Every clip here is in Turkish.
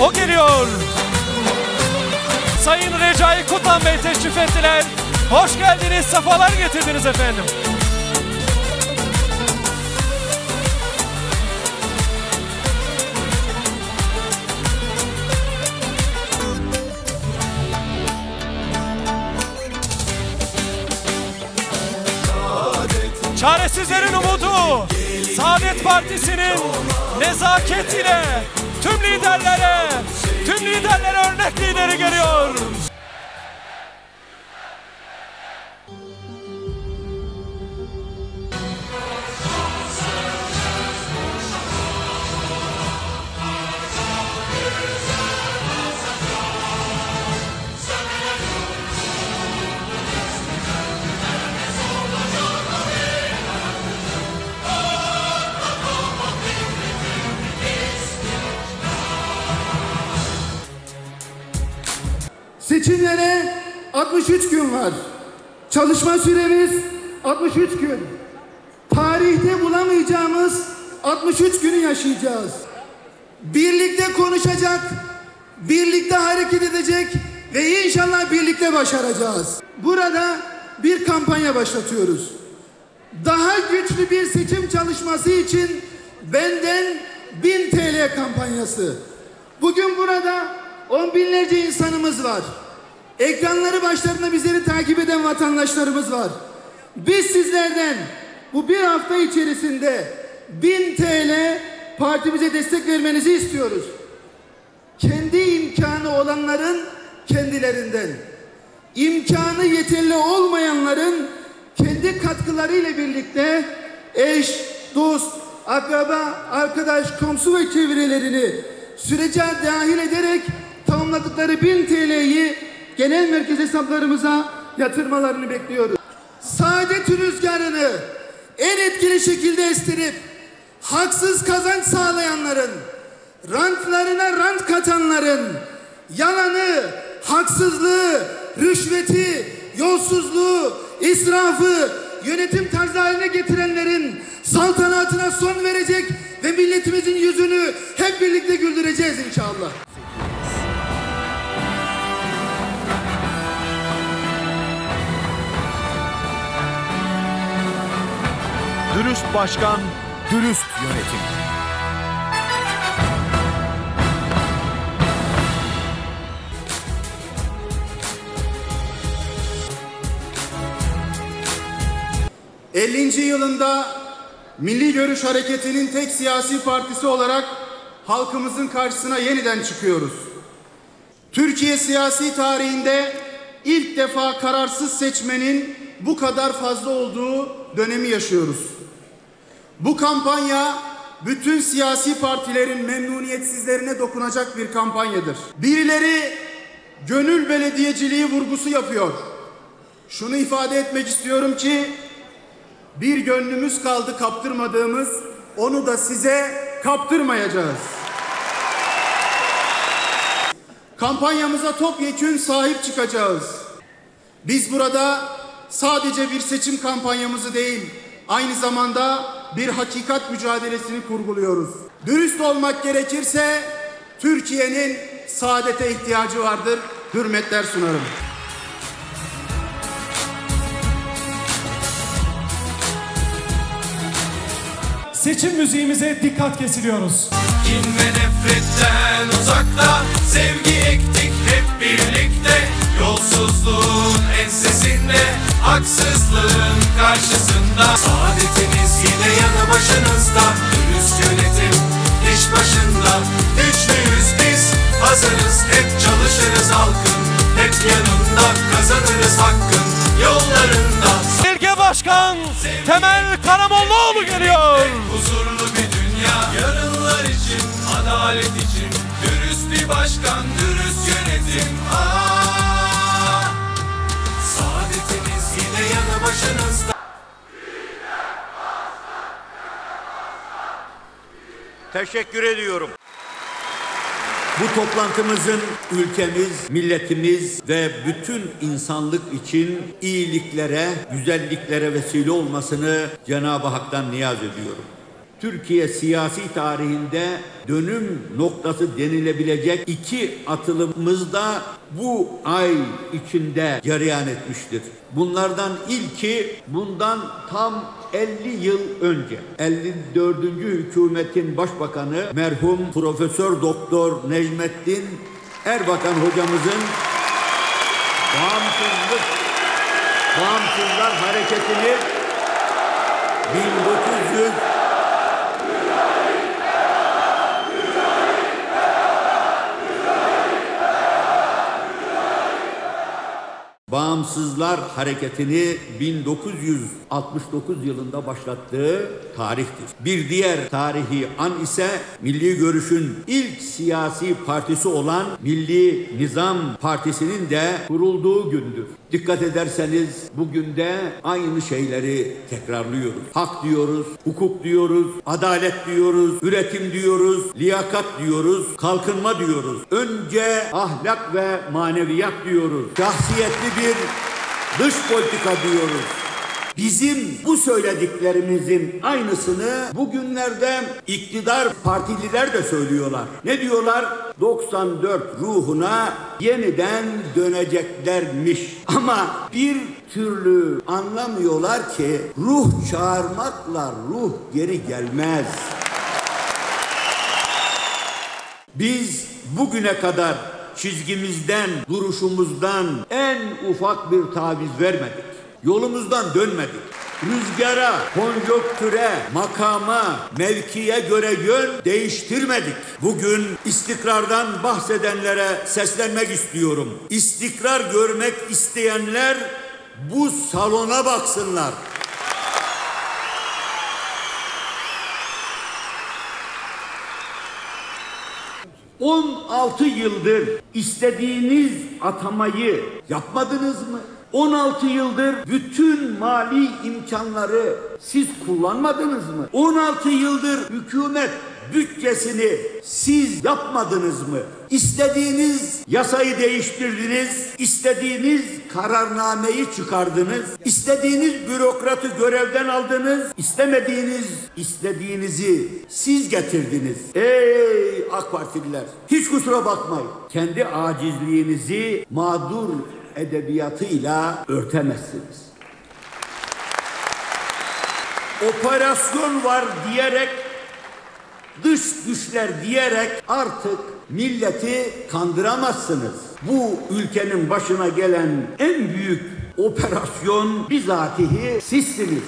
O geliyor. Sayın Recai Kutan Bey teşrif ettiler. Hoş geldiniz, sefalar getirdiniz efendim. Çaresizlerin umudu, Saadet Partisi'nin nezaketiyle tüm liderlere, tüm liderlere örnek lideri geliyor. 63 gün var. Çalışma süremiz 63 gün. Tarihte bulamayacağımız 63 günü yaşayacağız. Birlikte konuşacak, birlikte hareket edecek ve inşallah birlikte başaracağız. Burada bir kampanya başlatıyoruz. Daha güçlü bir seçim çalışması için benden 1000 TL kampanyası. Bugün burada on binlerce insanımız var. Ekranları başlarında bizleri takip eden vatandaşlarımız var. Biz sizlerden bu bir hafta içerisinde 1000 TL partimize destek vermenizi istiyoruz. Kendi imkanı olanların kendilerinden, imkanı yeterli olmayanların kendi katkılarıyla birlikte eş, dost, akraba, arkadaş, komşu ve çevrelerini sürece dahil ederek tamamladıkları 1000 TL'yi genel merkez hesaplarımıza yatırmalarını bekliyoruz. Saadet rüzgarını en etkili şekilde estirip haksız kazanç sağlayanların, rantlarına rant katanların, yalanı, haksızlığı, rüşveti, yolsuzluğu, israfı, yönetim tarzı haline getirenlerin saltanatına son verecek ve milletimizin yüzünü hep birlikte güldüreceğiz inşallah. Dürüst başkan, dürüst yönetim. Cumhuriyeti'nin 50. yılında Milli Görüş Hareketi'nin tek siyasi partisi olarak halkımızın karşısına yeniden çıkıyoruz. Türkiye siyasi tarihinde ilk defa kararsız seçmenin bu kadar fazla olduğu dönemi yaşıyoruz. Bu kampanya bütün siyasi partilerin memnuniyetsizlerine dokunacak bir kampanyadır. Birileri gönül belediyeciliği vurgusu yapıyor. Şunu ifade etmek istiyorum ki bir gönlümüz kaldı kaptırmadığımız onu da size kaptırmayacağız. Kampanyamıza topyekün sahip çıkacağız. Biz burada sadece bir seçim kampanyamızı değil, aynı zamanda bir hakikat mücadelesini kurguluyoruz. Dürüst olmak gerekirse Türkiye'nin saadete ihtiyacı vardır. Hürmetler sunarım. Seçim müziğimize dikkat kesiliyoruz. Kin ve nefretten uzakta Sevgi ektik hep birlikte Yolsuzluğun ensesinde Haksızlığın karşısında. Saadetiniz yine yanı başınızda Dürüst yönetim iş başında. Güçlüyüz biz hazırız Hep çalışırız halkın. Hep yanında kazanırız hakkın Yollarında. Bilge Başkan Temel Karamollaoğlu geliyor. Huzurlu bir dünya Yarınlar için, adalet için. Dürüst bir başkan, dürüst yönetim. Aa, yanı başınızda Teşekkür ediyorum. Bu toplantımızın ülkemiz, milletimiz ve bütün insanlık için iyiliklere, güzelliklere vesile olmasını Cenab-ı Hak'tan niyaz ediyorum. Türkiye siyasi tarihinde dönüm noktası denilebilecek iki atılımımız da bu ay içinde cereyan etmiştir. Bunlardan ilki bundan tam 50 yıl önce 54. hükümetin başbakanı merhum Profesör Doktor Necmettin Erbakan hocamızın bağımsızlık bağımsızlar hareketini 1900 Bağımsızlar hareketini 1969 yılında başlattığı tarihtir. Bir diğer tarihi an ise Milli Görüş'ün ilk siyasi partisi olan Milli Nizam Partisi'nin de kurulduğu gündür. Dikkat ederseniz bugün de aynı şeyleri tekrarlıyoruz. Hak diyoruz, hukuk diyoruz, adalet diyoruz, üretim diyoruz, liyakat diyoruz, kalkınma diyoruz. Önce ahlak ve maneviyat diyoruz. Şahsiyetli bir dış politika diyoruz. Bizim bu söylediklerimizin aynısını bugünlerde iktidar partililer de söylüyorlar. Ne diyorlar? 94 ruhuna yeniden döneceklermiş. Ama bir türlü anlamıyorlar ki ruh çağırmakla ruh geri gelmez. Biz bugüne kadar çizgimizden, duruşumuzdan en ufak bir taviz vermedik. Yolumuzdan dönmedik. Rüzgara, konjonktüre, makama, mevkiye göre yön değiştirmedik. Bugün istikrardan bahsedenlere seslenmek istiyorum. İstikrar görmek isteyenler bu salona baksınlar. ...16 yıldır istediğiniz atamayı yapmadınız mı? 16 yıldır bütün mali imkanları siz kullanmadınız mı? 16 yıldır hükümet bütçesini siz yapmadınız mı? İstediğiniz yasayı değiştirdiniz, istediğiniz kararnameyi çıkardınız, istediğiniz bürokratı görevden aldınız, istemediğiniz istediğinizi siz getirdiniz. Ey AK Partililer, hiç kusura bakmayın. Kendi acizliğinizi mağdur edebiyatıyla örtemezsiniz. Operasyon var diyerek dış güçler diyerek artık milleti kandıramazsınız. Bu ülkenin başına gelen en büyük operasyon bizatihi sizsiniz.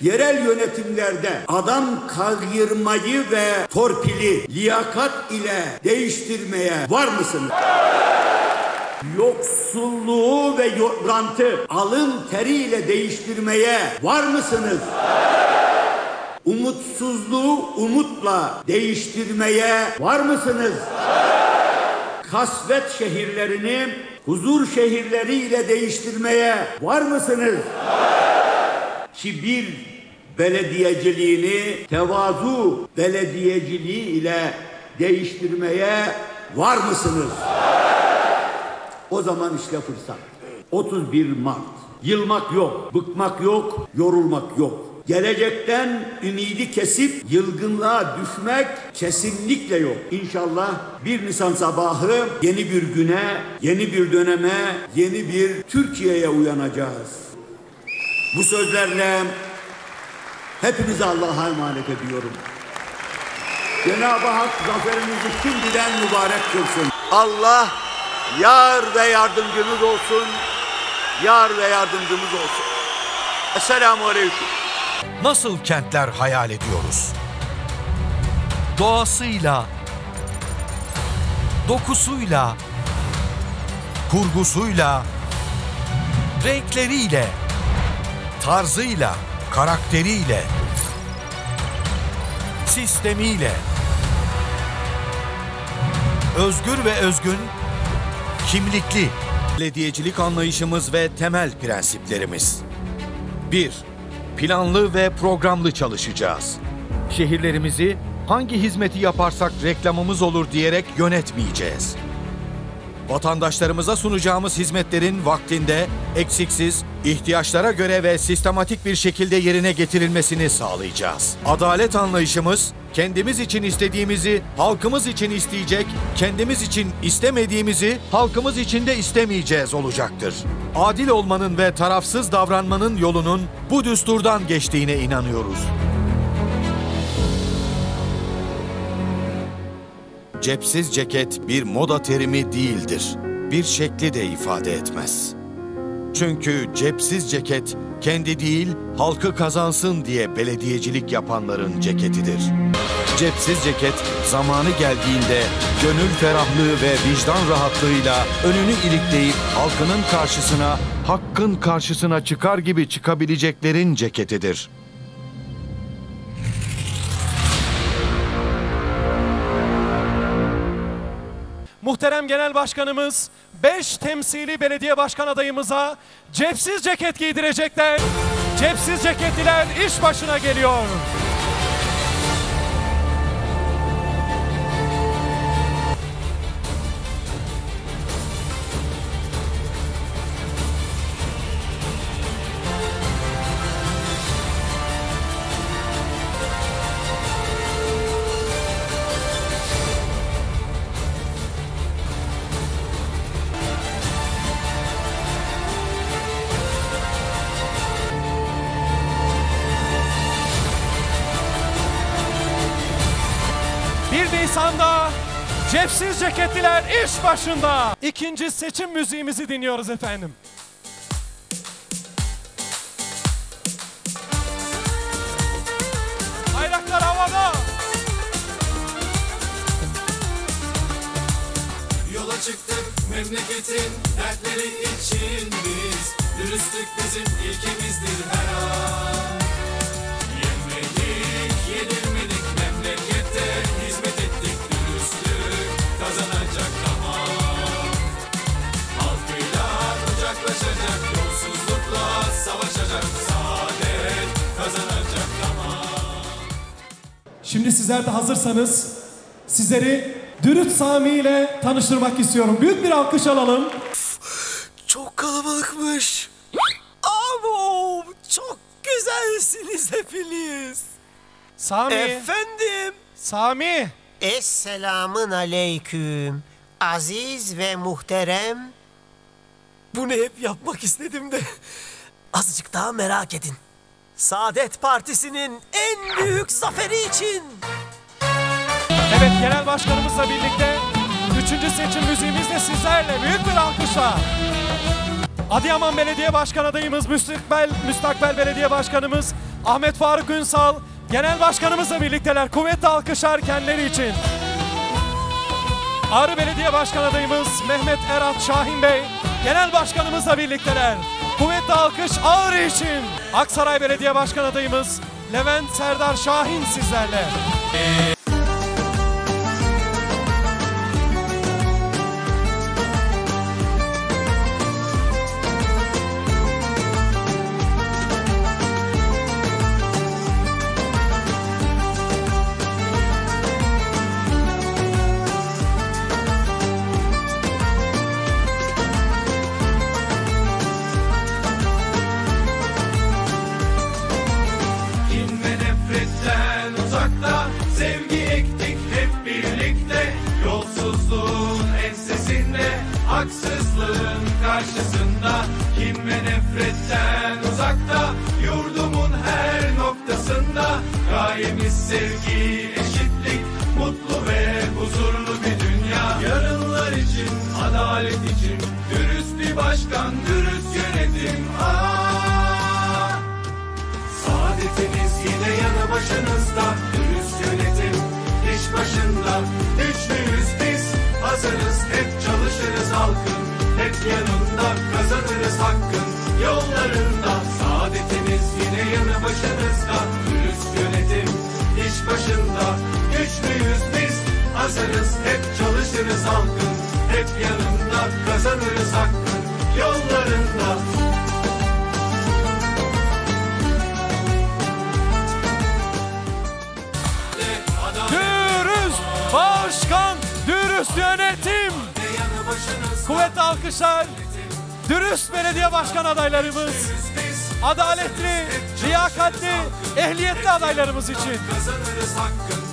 Yerel yönetimlerde adam kayırmayı ve torpili liyakat ile değiştirmeye var mısınız? Yoksulluğu ve rantı alın teriyle değiştirmeye var mısınız? Umutsuzluğu umutla değiştirmeye var mısınız? Kasvet şehirlerini huzur şehirleriyle değiştirmeye var mısınız? Kibir belediyeciliğini tevazu belediyeciliği ile değiştirmeye var mısınız? O zaman işte fırsat. 31 Mart. Yılmak yok, bıkmak yok, yorulmak yok. Gelecekten ümidi kesip yılgınlığa düşmek kesinlikle yok. İnşallah 1 Nisan sabahı yeni bir güne, yeni bir döneme, yeni bir Türkiye'ye uyanacağız. Bu sözlerle hepinizi Allah'a emanet ediyorum. Cenab-ı Hak zaferinizi şimdiden mübarek kılsın. Allah yar ve yardımcımız olsun. Yar ve yardımcımız olsun. Esselamu Aleyküm. Nasıl kentler hayal ediyoruz? Doğasıyla, dokusuyla, kurgusuyla, renkleriyle, tarzıyla, karakteriyle, sistemiyle, özgür ve özgün, kimlikli, belediyecilik anlayışımız ve temel prensiplerimiz. 1. Planlı ve programlı çalışacağız. Şehirlerimizi hangi hizmeti yaparsak reklamımız olur diyerek yönetmeyeceğiz. Vatandaşlarımıza sunacağımız hizmetlerin vaktinde, eksiksiz, ihtiyaçlara göre ve sistematik bir şekilde yerine getirilmesini sağlayacağız. Adalet anlayışımız, kendimiz için istediğimizi halkımız için isteyecek, kendimiz için istemediğimizi halkımız için de istemeyeceğiz olacaktır. Adil olmanın ve tarafsız davranmanın yolunun bu düsturdan geçtiğine inanıyoruz. Cepsiz ceket bir moda terimi değildir. Bir şekli de ifade etmez. Çünkü cepsiz ceket kendi değil halkı kazansın diye belediyecilik yapanların ceketidir. Cepsiz ceket zamanı geldiğinde gönül ferahlığı ve vicdan rahatlığıyla önünü ilikleyip halkının karşısına, hakkın karşısına çıkar gibi çıkabileceklerin ceketidir. Muhterem Genel Başkanımız 5 temsili belediye başkan adayımıza cepsiz ceket giydirecekler. Cepsiz ceketliler iş başına geliyor. Cepsiz ceketliler iş başında. İkinci seçim müziğimizi dinliyoruz efendim. Bayraklar havada. Yola çıktık memleketin dertleri için biz Dürüstlük bizim ilkemizdir her an Şimdi sizler de hazırsanız sizleri Dürüt Sami ile tanıştırmak istiyorum. Büyük bir alkış alalım. Çok kalabalıkmış. Abo çok güzelsiniz hepiniz. Sami. Efendim. Sami. Esselamın aleyküm. Aziz ve muhterem. Bunu hep yapmak istedim de. Azıcık daha merak edin. Saadet Partisi'nin en büyük zaferi için. Evet genel başkanımızla birlikte üçüncü seçim müziğimiz de sizlerle büyük bir alkışla. Adıyaman Belediye Başkan adayımız Müstakbel, Müstakbel Belediye Başkanımız Ahmet Faruk Ünsal Genel Başkanımızla birlikteler. Kuvvetli alkışlar kendileri için. Ağrı Belediye Başkan adayımız Mehmet Erat Şahin Bey Genel Başkanımızla birlikteler. Kuvvetli alkış Ağrı için. Aksaray Belediye Başkan adayımız Levent Serdar Şahin sizlerle. Başkan, dürüst yönetim. Aa! Saadetiniz yine yanı başınızda. Dürüst yönetim iş başında. Güçlüyüz biz hazırız. Hep çalışırız halkın. Hep yanında kazanırız hakkın. Yollarında Saadetiniz yine yanı başınızda. Dürüst yönetim iş başında. Güçlüyüz biz hazırız. Hep çalışırız halkın. Hep yanında kazanırız hakkın Kuvvetli alkışlar. Dürüst belediye başkan adaylarımız. Adaletli, liyakatli, ehliyetli adaylarımız için. kazanırız hakkın